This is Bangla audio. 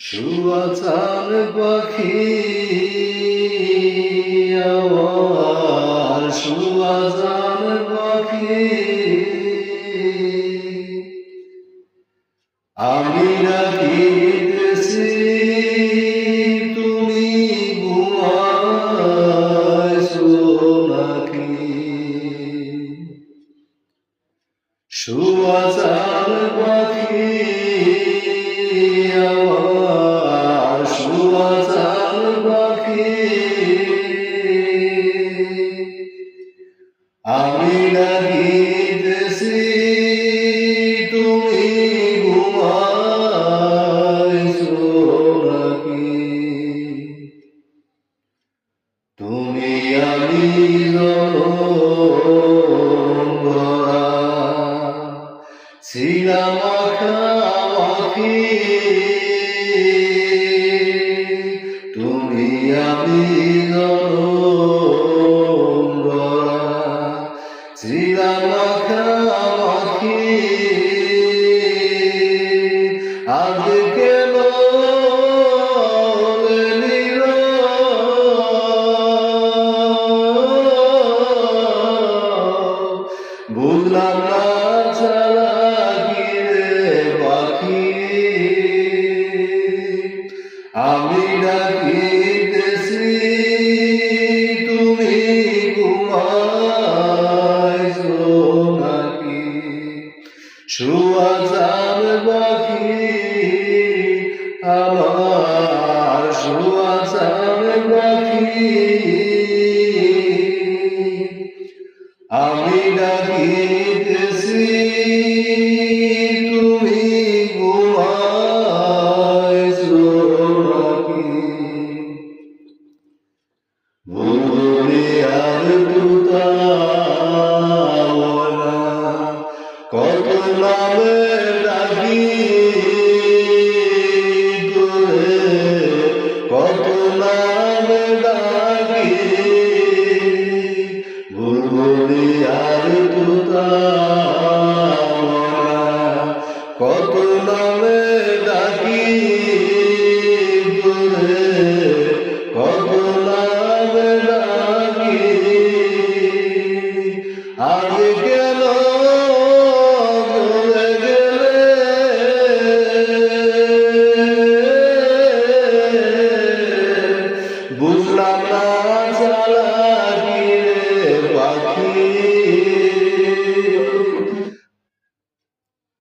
সুয়াচার পাখি আমার সুয়াচার পাখি। আমি রাখিতেছি তুমি নাকি। সুয়াচার পাখি আমি লাগিতেছি তুমি ঘুমাইছো নাকি তুমি আমি ছিলাম মাখামাখি তুমি আমি ডাকিতেছি তুমি ঘুমাইছো নাকি? শুয়া যান আমার শুয়া যান আমি ডাকিতেছি